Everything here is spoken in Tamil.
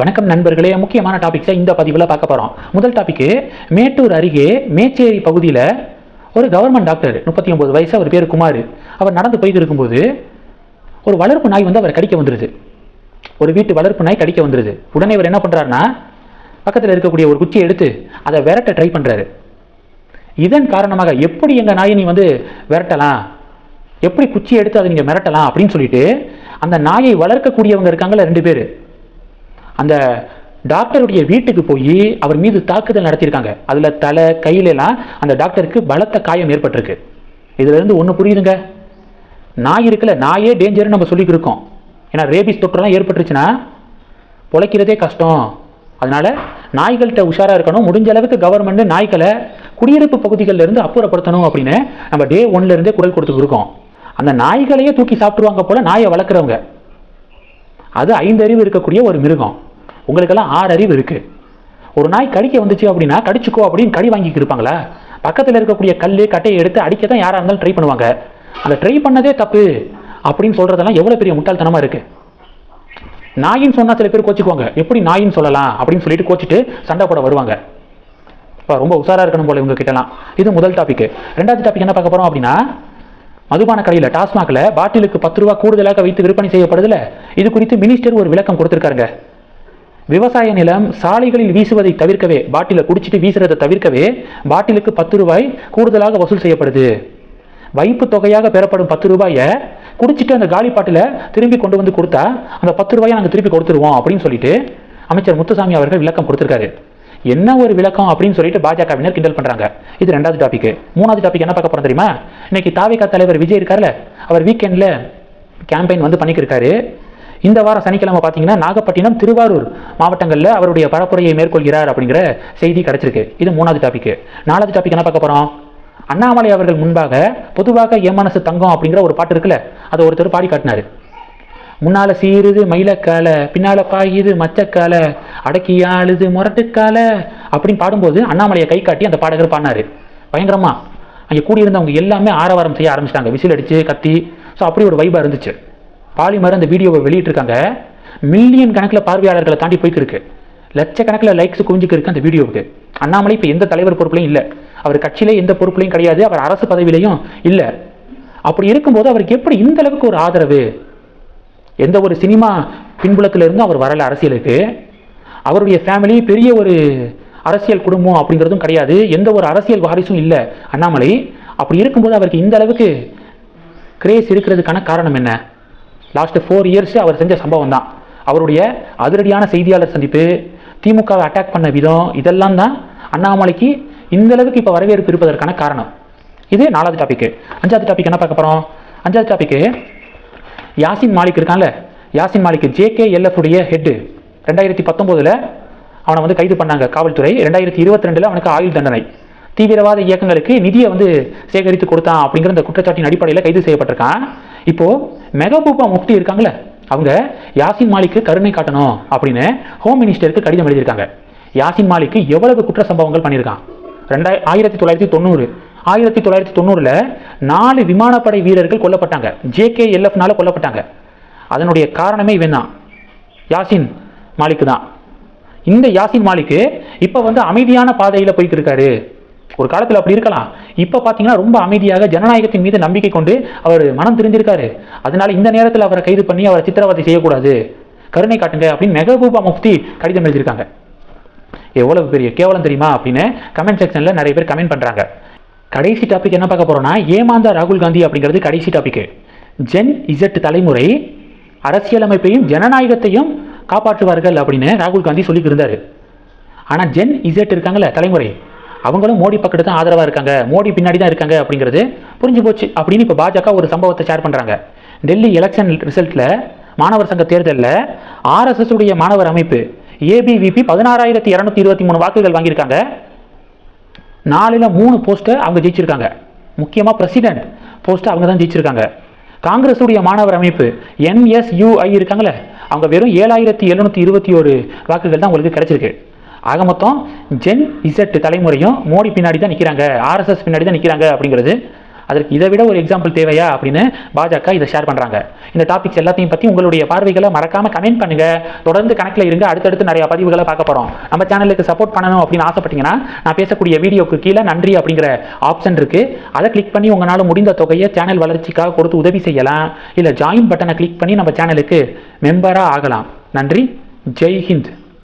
வணக்கம் நண்பர்களே முக்கியமான டாபிக்ஸை இந்த பதிவில் பார்க்க போகிறோம் முதல் டாபிக்கு மேட்டூர் அருகே மேச்சேரி பகுதியில் ஒரு கவர்மெண்ட் டாக்டர் முப்பத்தி ஒன்பது வயசு அவர் பேர் குமார். அவர் நடந்து போயிட்டு இருக்கும்போது ஒரு வளர்ப்பு நாய் வந்து அவர் கடிக்க வந்துடுது ஒரு வீட்டு வளர்ப்பு நாய் கடிக்க வந்துடுது உடனே இவர் என்ன பண்ணுறாருன்னா பக்கத்தில் இருக்கக்கூடிய ஒரு குச்சியை எடுத்து அதை விரட்ட ட்ரை பண்ணுறாரு இதன் காரணமாக எப்படி எங்கள் நாயை நீ வந்து விரட்டலாம்? எப்படி குச்சி எடுத்து அதை நீங்கள் மிரட்டலாம்? அப்படின்னு சொல்லிட்டு அந்த நாயை வளர்க்கக்கூடியவங்க இருக்காங்களே ரெண்டு பேர். அந்த டாக்டருடைய வீட்டுக்கு போய் அவர் மீது தாக்குதல் நடத்தியிருக்காங்க. அதில் தலை கையிலெல்லாம் அந்த டாக்டருக்கு பலத்த காயம் ஏற்பட்டிருக்கு. இதுலேருந்து ஒன்று புரியுதுங்க? நாய் இருக்குல்ல நாயே டேஞ்சர்னு நம்ம சொல்லிக்கிட்டு இருக்கோம். ஏன்னா ரேபிஸ் தொற்றுலாம் ஏற்பட்டுருச்சுன்னா பொழைக்கிறதே கஷ்டம். அதனால் நாய்கள்கிட்ட உஷாராக இருக்கணும். முடிஞ்ச அளவுக்கு கவர்மெண்ட் நாய்களை குடியிருப்பு பகுதிகளில் இருந்து அப்புறப்படுத்தணும் அப்படின்னு நம்ம டே ஒன்லேருந்தே குரல் கொடுத்துருக்கோம் அந்த நாய்களையே தூக்கி சாப்பிட்ருவாங்க போல் நாயை வளர்க்குறவங்க. அது ஐந்து அறிவு இருக்கக்கூடிய ஒரு மிருகம். உங்களுக்கெல்லாம் ஆறு அறிவு இருக்கு. ஒரு நாய் கடிக்க வந்துச்சு அப்படின்னா கடிச்சுக்கோ அப்படின்னு கடி வாங்கிட்டு இருப்பாங்களா? பக்கத்தில் இருக்கக்கூடிய கல் கட்டையை எடுத்து அடிக்க தான் யாராக இருந்தாலும் ட்ரை பண்ணுவாங்க. அந்த ட்ரை பண்ணதே தப்பு அப்படின்னு சொல்கிறதெல்லாம் எவ்வளோ பெரிய முட்டாள்தனமாக இருக்கு. நாயின்னு சொன்னால் சில பேர் கோச்சிக்குவாங்க. எப்படி நாயின்னு சொல்லலாம் அப்படின்னு சொல்லிட்டு கோச்சிட்டு சண்டை போட வருவாங்க. இப்போ ரொம்ப உஷாராக இருக்கணும் போல இவங்க கிட்டலாம். இது முதல் டாபிக் ரெண்டாவது டாபிக் என்ன பார்க்க போகிறோம் அப்படின்னா மதுபான கடையில் டாஸ்மாகில் பாட்டிலுக்கு பத்து ரூபா கூடுதலாக வைத்து விற்பனை செய்யப்படுதில்ல இது குறித்து மினிஸ்டர் ஒரு விளக்கம் கொடுத்துருக்காருங்க. விவசாய நிலம் சாலைகளில் வீசுவதை தவிர்க்கவே பாட்டிலை குடிச்சிட்டு வீசுறதை தவிர்க்கவே பாட்டிலுக்கு பத்து ரூபாய் கூடுதலாக வசூல் செய்யப்படுது. வைப்பு தொகையாக பெறப்படும் பத்து ரூபாயை குடிச்சிட்டு அந்த காலி பாட்டில திரும்பி கொண்டு வந்து கொடுத்தா அந்த பத்து ரூபாயை நாங்கள் திருப்பி கொடுத்துருவோம் அப்படின்னு சொல்லிட்டு அமைச்சர் முத்துசாமி அவர்கள் விளக்கம் கொடுத்துருக்காரு. என்ன ஒரு விளக்கம் அப்படின்னு சொல்லிட்டு பாஜகவினர் கிண்டல் பண்றாங்க. இது ரெண்டாவது டாபிக் மூணாவது டாபிக் என்ன பார்க்க போறோம் தெரியுமா? இன்னைக்கு தாவிகா தலைவர் விஜய் இருக்கார்ல அவர் வீக்கெண்ட்ல கேம்பெயின் வந்து பண்ணிக்கிருக்காரு. இந்த வாரம் சனிக்கிழமை பார்த்தீங்கன்னா நாகப்பட்டினம் திருவாரூர் மாவட்டங்களில் அவருடைய பரப்புரையை மேற்கொள்கிறார் அப்படிங்கிற செய்தி கிடைச்சிருக்கு. இது மூணாவது டாபிக் நாலாவது டாபிக் என்ன பார்க்க போறோம்? அண்ணாமலை அவர்கள் முன்பாக பொதுவாக என் மனசு தங்கம் அப்படிங்கிற ஒரு பாட்டு இருக்குல்ல அதை ஒருத்தர் பாடி காட்டினாரு முன்னால சீருது மயிலக்கால பின்னால பாயுது மச்சக்கால அடக்கியாளுது முரட்டுக்கால அப்படின்னு பாடும்போது அண்ணாமலையை கை காட்டி அந்த பாடகர் பாடினாரு. பயங்கரமா. அங்கே கூடியிருந்தவங்க எல்லாமே ஆரவாரம் செய்ய ஆரம்பிச்சிட்டாங்க. விசில் அடிச்சு கத்தி. ஸோ அப்படி ஒரு வைபா இருந்துச்சு. பாலிமர் அந்த வீடியோவை வெளியிட்டிருக்காங்க. மில்லியன் கணக்கில் பார்வையாளர்களை தாண்டி போய்க்கிருக்கு லட்சக்கணக்கில் லைக்ஸ் குவிஞ்சுக்கு இருக்கு அந்த வீடியோவுக்கு அண்ணாமலை இப்போ எந்த தலைவர் பொறுப்புலையும் இல்லை. அவர் கட்சியிலே எந்த பொறுப்புலையும் கிடையாது. அவர் அரசு பதவியிலையும் இல்லை. அப்படி இருக்கும்போது அவருக்கு எப்படி இந்த அளவுக்கு ஒரு ஆதரவு? எந்த ஒரு சினிமா பின்புலத்திலிருந்தும் அவர் வரல அரசியலுக்கு. அவருடைய ஃபேமிலி பெரிய ஒரு அரசியல் குடும்பம் அப்படிங்கிறதும் கிடையாது. எந்த ஒரு அரசியல் வாரிசும் இல்லை அண்ணாமலை. அப்படி இருக்கும்போது அவருக்கு இந்த அளவுக்கு கிரேஸ் இருக்கிறதுக்கான காரணம் என்ன? லாஸ்ட் ஃபோர் இயர்ஸ் அவர் செஞ்ச சம்பவம் தான் அவருடைய அதிரடியான செய்தியாளர் சந்திப்பு திமுகவை அட்டாக் பண்ண விதம் இதெல்லாம் தான் அண்ணாமலைக்கு இந்த அளவுக்கு இப்போ வரவேற்பு இருப்பதற்கான காரணம். இது நாலாவது டாபிக் அஞ்சாவது டாபிக் என்ன பார்க்க போகிறோம் அஞ்சாவது டாபிக்கு யாசின் மாலிக் இருக்கான்ல? யாசின் மாலிக் ஜேகே உடைய ஹெட்டு ரெண்டாயிரத்தி பத்தொம்போதில் அவனை வந்து கைது பண்ணாங்க காவல்துறை. ரெண்டாயிரத்தி இருபத்தி ரெண்டில் அவனுக்கு ஆயுள் தண்டனை. தீவிரவாத இயக்கங்களுக்கு நிதியை வந்து சேகரித்து கொடுத்தான் அப்படிங்கிற இந்த குற்றச்சாட்டின் அடிப்படையில் கைது செய்யப்பட்டிருக்கான். இப்போது மெகபூபா முஃப்தி இருக்காங்களே அவங்க யாசின் மாலிக்கு கருணை காட்டணும் அப்படின்னு ஹோம் மினிஸ்டருக்கு கடிதம் எழுதியிருக்காங்க. யாசின் மாலிக்கு எவ்வளவு குற்ற சம்பவங்கள் பண்ணியிருக்கான்? ரெண்டாயிரத்தி ஆயிரத்தி தொள்ளாயிரத்தி தொண்ணூறு. ஆயிரத்தி தொள்ளாயிரத்தி தொண்ணூறில் நாலு விமானப்படை வீரர்கள் கொல்லப்பட்டாங்க. ஜேகே எல்எஃப்னால கொல்லப்பட்டாங்க. அதனுடைய காரணமே இவன் தான். யாசின் மாலிக் தான். இந்த யாசின் மாலிக்கு இப்போ வந்து அமைதியான பாதையில் போய்ட்டு இருக்காரு. ஒரு காலத்தில் அப்படி இருக்கலாம். இப்போ பார்த்தீங்கன்னா ரொம்ப அமைதியாக ஜனநாயகத்தின் மீது நம்பிக்கை கொண்டு அவர் மனம் தெரிஞ்சிருக்காரு அதனால இந்த நேரத்தில் அவரை கைது பண்ணி அவரை சித்திரவதை செய்யக்கூடாது. கருணை காட்டுங்க அப்படின்னு மெகபூபா முஃப்தி கடிதம் எழுதியிருக்காங்க. எவ்வளவு பெரிய கேவலம் தெரியுமா அப்படின்னு கமெண்ட் செக்ஷனில் நிறைய பேர் கமெண்ட் பண்ணுறாங்க கடைசி டாபிக் என்ன பார்க்க போகிறோன்னா ஏமாந்த ராகுல் காந்தி அப்படிங்கிறது கடைசி டாபிக் ஜென் இசட் தலைமுறை அரசியலமைப்பையும் ஜனநாயகத்தையும் காப்பாற்றுவார்கள் அப்படின்னு ராகுல் காந்தி சொல்லிக்கிருந்தார். ஆனால் ஜென் இசட் இருக்காங்கல்ல தலைமுறை அவங்களும் மோடி பக்கத்து தான் ஆதரவாக இருக்காங்க. மோடி பின்னாடி தான் இருக்காங்க அப்படிங்கிறது புரிஞ்சு போச்சு அப்படின்னு இப்போ பாஜக ஒரு சம்பவத்தை ஷேர் பண்ணுறாங்க டெல்லி எலெக்ஷன் ரிசல்ட்டில் மாணவர் சங்க தேர்தலில் ஆர்எஸ்எஸ் உடைய மாணவர் அமைப்பு ஏபிவிபி பதினாறாயிரத்தி இரநூத்தி இருபத்தி மூணு வாக்குகள் வாங்கியிருக்காங்க. நாலில் மூணு போஸ்ட்டை அவங்க ஜெயிச்சிருக்காங்க. முக்கியமாக பிரசிடென்ட் போஸ்ட்டை அவங்க தான் ஜெயிச்சிருக்காங்க. காங்கிரஸுடைய மாணவர் அமைப்பு என்எஸ்யூஐ இருக்காங்களே அவங்க வெறும் ஏழாயிரத்தி எழுநூற்றி இருபத்தி ஒரு வாக்குகள் தான் உங்களுக்கு கிடைச்சிருக்கு. ஆக மொத்தம் ஜென் இசட் தலைமுறையும் மோடி பின்னாடி தான் நிற்கிறாங்க ஆர்எஸ்எஸ் பின்னாடி தான் நிற்கிறாங்க அப்படிங்கிறது அதற்கு இதை விட ஒரு எக்ஸாம்பிள் தேவையா அப்படின்னு பாஜக இதை ஷேர் பண்ணுறாங்க இந்த டாபிக்ஸ் எல்லாத்தையும் பற்றி உங்களுடைய பார்வைகளை மறக்காமல் கமெண்ட் பண்ணுங்க. தொடர்ந்து கணக்கில் இருங்க. அடுத்தடுத்து நிறைய பதிவுகளை பார்க்க போகிறோம் நம்ம சேனலுக்கு சப்போர்ட் பண்ணணும் அப்படின்னு ஆசைப்பட்டீங்கன்னா நான் பேசக்கூடிய வீடியோக்கு கீழே நன்றி அப்படிங்கிற ஆப்ஷன் இருக்குது அதை கிளிக் பண்ணி உங்களால் முடிந்த தொகையை சேனல் வளர்ச்சிக்காக கொடுத்து உதவி செய்யலாம். இல்லை ஜாயின் பட்டனை கிளிக் பண்ணி நம்ம சேனலுக்கு மெம்பராக ஆகலாம். நன்றி. ஜெய் ஹிந்த்.